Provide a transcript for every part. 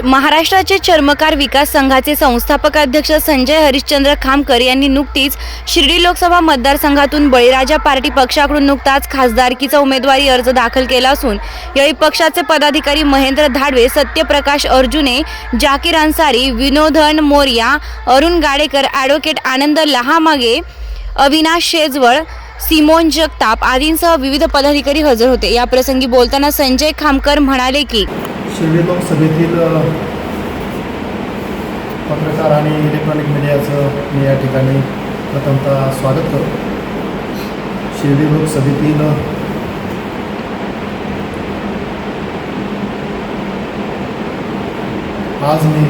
महाराष्ट्राचे चर्मकार विकास संघाचे संस्थापक अध्यक्ष संजय हरिश्चंद्र खामकर यांनी नुकतीच शिर्डी लोकसभा मतदारसंघातून बळीराजा पार्टी पक्षाकडून नुकताच खासदारकीचा उमेदवारी अर्ज दाखल केला असून यावेळी पक्षाचे पदाधिकारी महेंद्र धाडवे सत्यप्रकाश अर्जुने जाकीर अन्सारी विनोदन मोर्या अरुण गाडेकर ॲडव्होकेट आनंद लहामागे अविनाश शेजवळ सिमोन जगताप आदींसह विविध पदाधिकारी हजर होते. याप्रसंगी बोलताना संजय खामकर म्हणाले की शिर्डी लोकसभेतील पत्रकार आणि इलेक्ट्रॉनिक मीडियाचं मी या ठिकाणी प्रथमतः स्वागत करतो. शिर्डी लोकसभेतील आज मी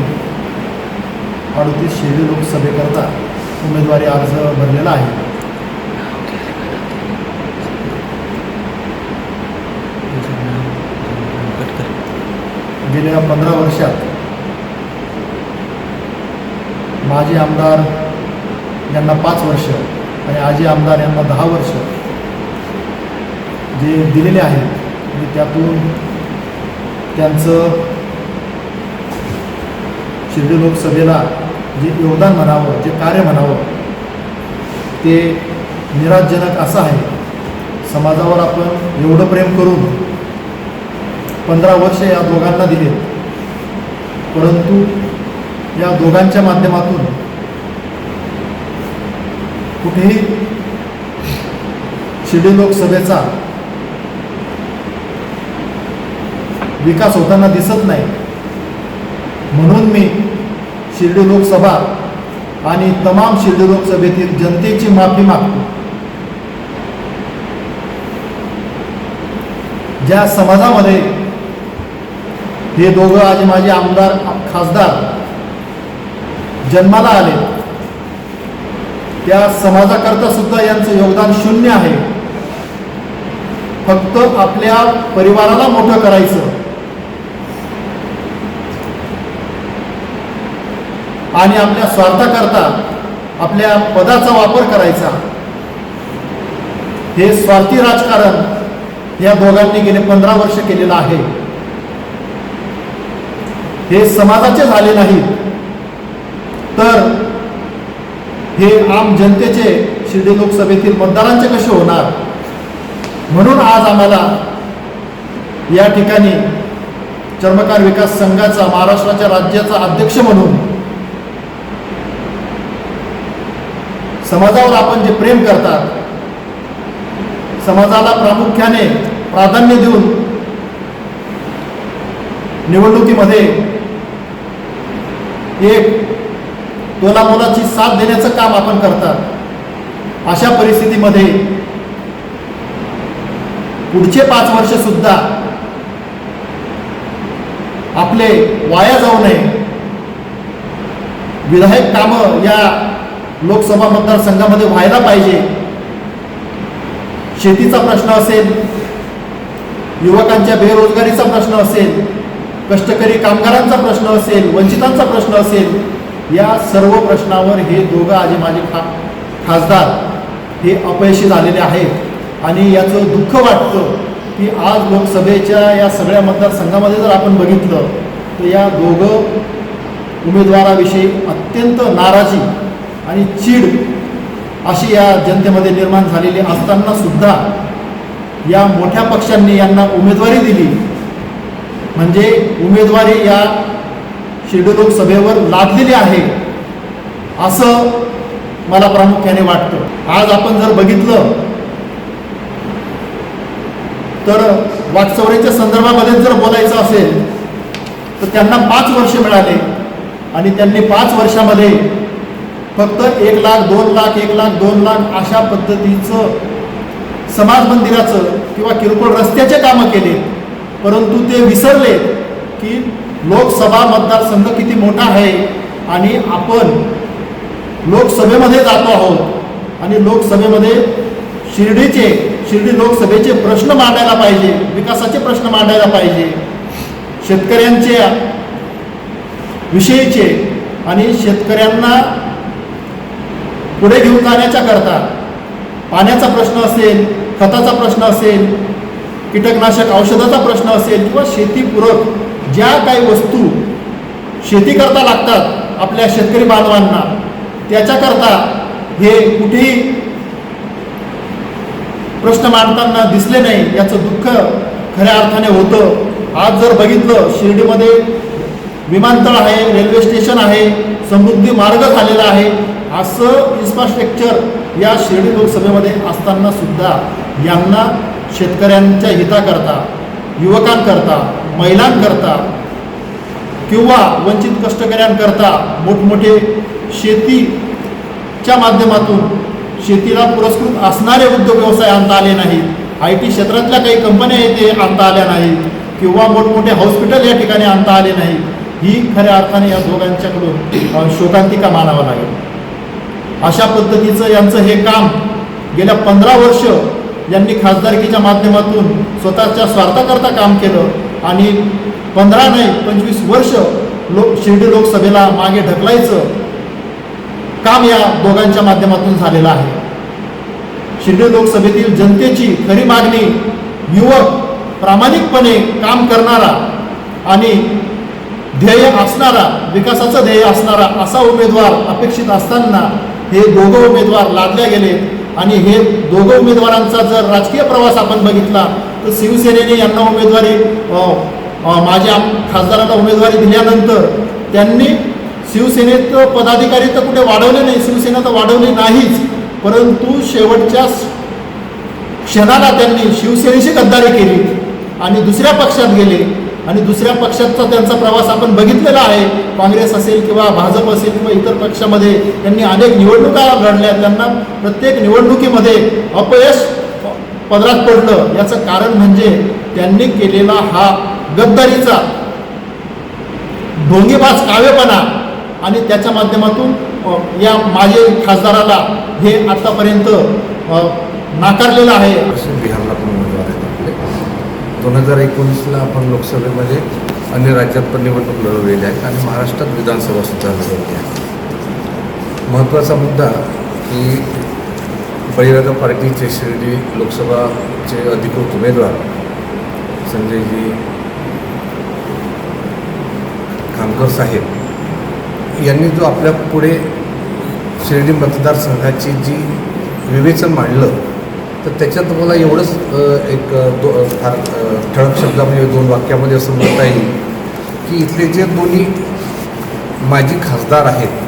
अडतीस शिर्डी लोकसभेकरता उमेदवारी अर्ज भरलेला आहे. गेल्या पंधरा वर्षात माजी आमदार यांना पाच वर्ष आणि आजी आमदार यांना दहा वर्ष जे दिलेले आहेत आणि त्यातून त्यांचं शिर्डी लोकसभेला जे योगदान म्हणावं जे कार्य म्हणावं ते निराशजनक असं आहे. समाजावर आपण एवढं प्रेम करून पंधरा वर्ष या दोघांना दिले. परंतु या दोघांच्या माध्यमातून कुठेही शिर्डी लोकसभेचा विकास होताना दिसत नाही. म्हणून मी शिर्डी लोकसभा आणि तमाम शिर्डी लोकसभेतील जनतेची माफी मागतो. ज्या समाजामध्ये हे दोघं आज माझे आमदार खासदार जन्माला आले. त्या समाजाकरता सुद्धा यांचं योगदान शून्य आहे. फक्त आपल्या परिवाराला मोठं करायचं. आणि आपल्या स्वार्थाकरता आपल्या पदाचा वापर करायचा. हे स्वार्थी राजकारण या दोघांनी गेले पंधरा वर्ष केलेलं आहे. हे समाजाचे झाले नाहीत. तर हे आम जनतेचे शिर्डी लोकसभेतील मतदारांचे कसे होणार? म्हणून आज आम्हाला या ठिकाणी चर्मकार विकास संघाचा महाराष्ट्राच्या राज्याचा अध्यक्ष म्हणून समाजावर आपण जे प्रेम करतात समाजाला प्रामुख्याने प्राधान्य देऊन निवडणुकीमध्ये एक तोलामोलाची साथ देण्याचं काम आपण करतात. अशा परिस्थितीमध्ये पुढचे पाच वर्ष सुद्धा आपले वाया जाऊ नये. विधायक कामं या लोकसभा मतदारसंघामध्ये व्हायला पाहिजे. शेतीचा प्रश्न असेल युवकांच्या बेरोजगारीचा प्रश्न असेल कष्टकरी कामगारांचा प्रश्न असेल वंचितांचा प्रश्न असेल या सर्व प्रश्नावर हे दोघं आजी माझे खा खासदार हे अपयशी झालेले आहेत. आणि याचं दुःख वाटतं की आज लोकसभेच्या या सगळ्या मतदारसंघामध्ये जर आपण बघितलं तर या दोघं उमेदवाराविषयी अत्यंत नाराजी आणि चीड अशी या जनतेमध्ये निर्माण झालेली असताना सुद्धा या मोठ्या पक्षांनी यांना उमेदवारी दिली. म्हणजे उमेदवारी या शेड्यूल लोकसभेवर लादलेली आहे असं मला प्रामुख्याने वाटतं. आज आपण जर बघितलं तर वाकचौऱ्याच्या संदर्भामध्ये जर बोलायचं असेल तर त्यांना पाच वर्ष मिळाले आणि त्यांनी पाच वर्षामध्ये फक्त एक लाख दोन लाख एक लाख दोन लाख अशा पद्धतीचं समाज मंदिराचं किंवा किरकोळ रस्त्याचे कामं केले. परंतु ते विसरले की लोकसभा मतदारसंघ किती मोठा आहे आणि आपण लोकसभेमध्ये जातो आहोत. आणि लोकसभेमध्ये शिर्डीचे शिर्डी लोकसभेचे प्रश्न मांडायला पाहिजे विकासाचे प्रश्न मांडायला पाहिजे शेतकऱ्यांच्या विषयीचे आणि शेतकऱ्यांना पुढे घेऊन जाण्याच्या करता. पाण्याचा प्रश्न असेल खताचा प्रश्न असेल कीटकनाशक औषधाचा प्रश्न असेल किंवा शेतीपूरक ज्या काही वस्तू शेती करता लागतात आपल्या शेतकरी बांधवांना त्याच्याकरता हे कुठेही प्रश्न मांडताना दिसले नाही याचं दुःख खऱ्या अर्थाने होतं. आज जर बघितलं शिर्डीमध्ये विमानतळ आहे रेल्वे स्टेशन आहे समृद्धी मार्ग झालेला आहे असं इन्फ्रास्ट्रक्चर या शिर्डी लोकसभेमध्ये असताना सुद्धा यांना शेतकऱ्यांच्या हिताकरता युवकांकरता महिलांकरता किंवा वंचित कष्टकऱ्यांकरता मोठमोठे शेतीच्या माध्यमातून शेतीला पुरस्कृत असणारे उद्योग व्यवसाय आणता आले नाहीत. आय टी क्षेत्रातल्या काही कंपन्या येथे आणता आल्या नाहीत किंवा मोठमोठे हॉस्पिटल या ठिकाणी आणता आले नाही ही खऱ्या अर्थाने या दोघांच्याकडून शोकांतिका मानावं लागेल. अशा पद्धतीचं यांचं हे काम गेल्या पंधरा वर्ष यांनी खासदारकीच्या माध्यमातून स्वतःच्या स्वार्थाकरता काम केलं आणि पंधरा नाही पंचवीस वर्ष लोक शिर्डी लोकसभेला मागे ढकलायचं काम या दोघांच्या माध्यमातून झालेलं आहे. शिर्डी लोकसभेतील जनतेची खरी मागणी युवक प्रामाणिकपणे काम करणारा आणि ध्येय असणारा विकासाचं ध्येय असणारा असा उमेदवार अपेक्षित असताना हे दोघं उमेदवार लादले गेले आणि हे दोघं उमेदवारांचा जर राजकीय प्रवास आपण बघितला तर शिवसेनेने यांना उमेदवारी माझ्या खासदारांना उमेदवारी दिल्यानंतर त्यांनी शिवसेनेत पदाधिकारी तर कुठे वाढवले नाही शिवसेना तर वाढवली नाहीच परंतु शेवटच्या क्षणाला त्यांनी शिवसेनेशी गद्दारी केली आणि दुसऱ्या पक्षात गेले. आणि दुसऱ्या पक्षाचा त्यांचा प्रवास आपण बघितलेला आहे. काँग्रेस असेल किंवा भाजप असेल किंवा इतर पक्षामध्ये त्यांनी अनेक निवडणुका लढल्या. त्यांना प्रत्येक निवडणुकीमध्ये अपयश पदरात पडलं. याचं कारण म्हणजे त्यांनी केलेला हा गद्दारीचा ढोंगीबाज काव्यपणा आणि त्याच्या माध्यमातून या माझे खासदाराला हे आतापर्यंत नाकारलेलं आहे पश्चिम बिहारला पण उमेदवार आहेत आपले दोन हजार एकोणीसला आपण लोकसभेमध्ये अन्य राज्यात पण निवडणूक लढवलेली आहे आणि महाराष्ट्रात विधानसभा सुद्धा लढवली आहे. महत्त्वाचा मुद्दा की बळीराजा पार्टीचे शिर्डी लोकसभाचे अधिकृत उमेदवार संजयजी खामकर साहेब यांनी जो आपल्या पुढे शिर्डी मतदारसंघाची जी विवेचन मांडलं तर त्याच्यात मला एवढंच एक दो फार ठळक शब्दामध्ये दोन वाक्यामध्ये असं म्हणता येईल की इथले जे दोन्ही माजी खासदार आहेत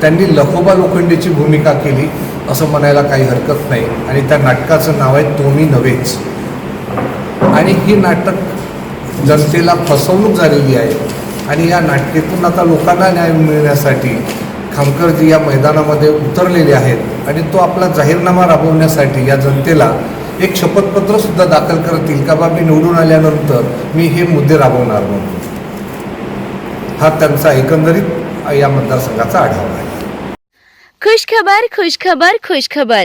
त्यांनी लखोबा लोखंडेची भूमिका केली असं म्हणायला काही हरकत नाही. आणि त्या नाटकाचं नाव आहे तोमी नव्हेच. आणि ही नाटक जनतेला फसवणूक झालेली आहे. आणि या नाटकेतून आता लोकांना न्याय मिळण्यासाठी खामकरजी या मैदानामध्ये उतरलेले आहेत आणि तो आपला जाहीरनामा राबवण्यासाठी या जनतेला एक शपथपत्रसुद्धा दाखल करतील का बा मी निवडून आल्यानंतर मी हे मुद्दे राबवणार म्हणून. हा त्यांचा एकंदरीत या मतदारसंघाचा आढावा आहे. खुश खबर खुश खबर खुश खबर.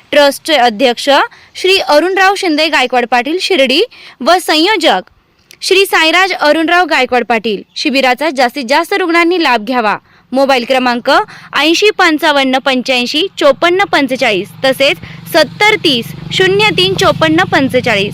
ट्रस्टचे अध्यक्ष श्री अरुणराव शिंदे गायकवाड पाटील शिर्डी व संयोजक श्री साईराज अरुणराव गायकवाड पाटील शिबिराचा जास्तीत जास्त रुग्णांनी लाभ घ्यावा. मोबाईल क्रमांक ऐंशी पंचावन्न पंच्याऐंशी चोपन्न पंचेचाळीस तसेच सत्तर तीस शून्य तीन चोपन्न पंचेचाळीस.